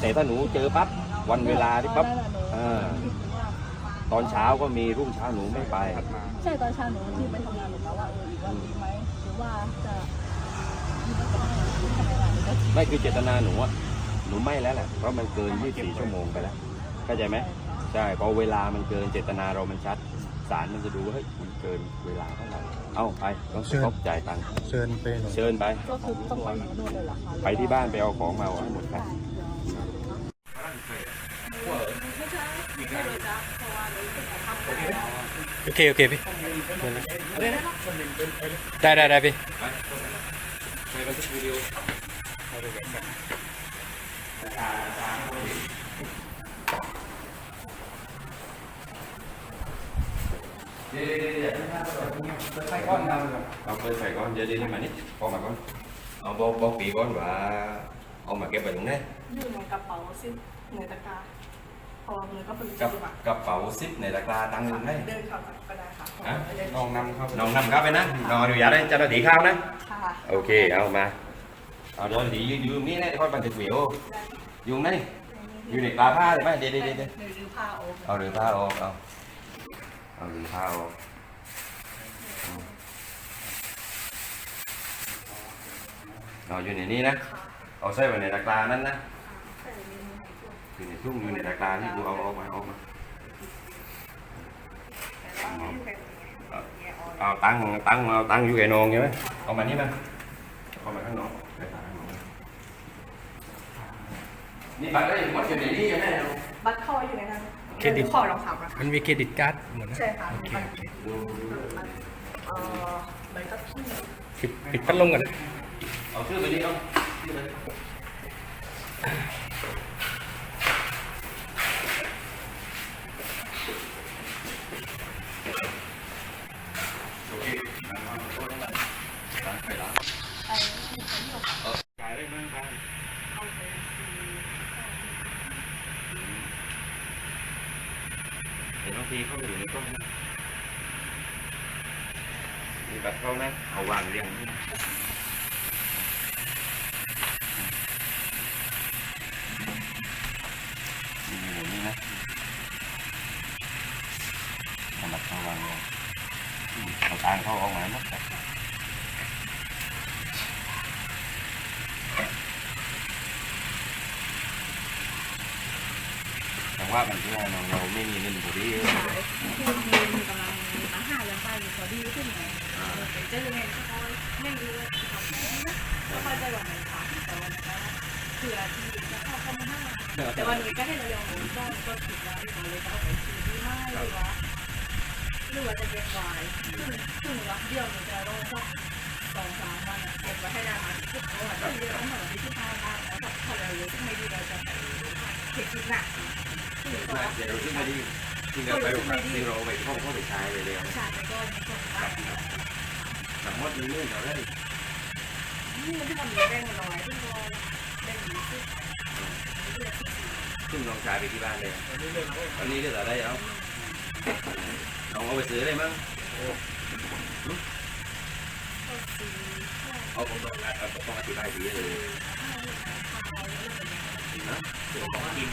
แต่ถ้าหนูเจอปั๊บวันเวลาที่ปั๊บตอนนั้นน่ะหนูเออคิดว่าตอนเช้าก็มีรุ่งเช้าหนูไม่ไปใช่ตอนเช้าหนูที่ไปทำงานหนูก็ว่าเอออีกวันดีไหมหรือว่าจะที่ไปทำงานหรือทำงานหรือก็ไม่คือเจตนาหนูอะหนูไม่แล้วแหละเพราะมันเกิน 24 ชั่วโมงไปแล้วเข้าใจไหมใช่พอเวลามันเกินเจตนาเรามันชัดศาลมันจะดูว่าเฮ้ยมันเกินเวลาเท่าไหร่เอาไปต้องเชิญครบจ่ายตังค์เชิญไปหน่อยเชิญไปก็คือต้องไปหนูนู่นเลยเหรอคะไปที่บ้านไปเอาของมาเอาให้หมดไป โอเคโอเคพี่ได้ได้ได้พี่ไปบันทึกวิดีโอเดี๋ยวเดี๋ยวเดี๋ยวใส่ก้อนเอาไปใส่ก้อนเดี๋ยวเดี๋ยวมานี่พอมาก้อนเอาบอกบอกปีก้อนว่าเอามาเก็บไว้ตรงไหนอยู่ในกระเป๋าซิปในตะกร้า พอมือก็เป็นกับจุดอะกระเป๋าซิปในตะกร้าตังค์หนึ่งให้เดินเข้าก็ได้ค่ะฮะน้องนำครับน้องนำครับไปนะน้องอนุญาตให้เจ้าหน้าที่เข้านะค่ะโอเคเอามาเอาเดี๋ยวดียืนยืนนี่นะค่อยบันทึกวิดีโออยู่ไหนอยู่ในกลาผ้าเลยไหมเดี๋ยวเดี๋ยวเดี๋ยวหรือผ้าโอ๊คเอาหรือผ้าออกเอาเอาหรือผ้าออกเอาอยู่ในนี้นะ เอาใส่ไว้ในตะกร้านั้นนะ อยู่ในทุ่งอยู่ในตะกร้านี่กูเอาเอามาเอามาเอาตังค์ตังค์เอาตังค์อยู่ไอ้นองใช่ไหมเอามานี่มาเอามาข้างนอกไปข้างนอกนี่บัตรได้หมดอยู่ในนี้ใช่ไหมบัตรเข้าอยู่ในนั้นเครดิตขอลองถามนะคะมันมีเครดิตการ์ดหมดนะใช่ค่ะโอเคบัตรโอเคดูดูดูเอ่อใบกับพี่ปิดปิดพัดลมก่อนนะเอาชื่อไปนี่เอาชื่อไปนี่โอเคตั้งไปแล้ว ไอ้ที่ฉันบอก เออจ่ายได้ไหมครับ เอาไปคือ เดี๋ยวบางทีเขาอยู่ในกล้องนะมีบัตรเขานะเอาวางเรียงนี่ เอาเขาวางเรียเอาตังค์เขาเอามาหมดเลยแต่ว่ามันที่เราเราไม่มีเงินบุรีคือมีกำลังอาหารยังไปพอดีขึ้นไงไปเจอไงก็ไม่รู้ว่าจะทำอะไรนะก็ค่อยไปวันไหนค่ะแต่วันนั้เผื่อที่จะเข้าเข้ามาห้าแต่วันนี้ก็ให้เรายอมก็ก็คิดแล้วอยู่เลยก็เอาไปซื้อที่ไม่หรือว่า หรือว่าจะเก็บไว้ซึ่งซึ่งว่าเดี๋ยวหนูจะต้องสักสองสามวันอะเก็บไว้ให้ได้มาที่ทุกวันที่เดียวต้องเหมือนที่ที่ห้าบ้านแล้วแบบพอเรารู้ที่ไม่ดีเราจะไปเก็บที่หนักซึ่งก็เดี๋ยวซึ่งไม่ดีซึ่งเราไปซึ่งเราไปเข้าเข้าไปใช้เลยเดียวชาติก็ในส่วนต่างสมมติมีเรื่องเราได้นี่มันที่มันมีแป้งน้อยที่เราแป้งดีที่ซึ่งลองใช้ไปที่บ้านเลยวันนี้เรื่องอะไรเอาลอง เอาไปซื้อได้มั้งเอาผมต้องต้องอธิบายดีเลยนะเดี๋ยวของกิน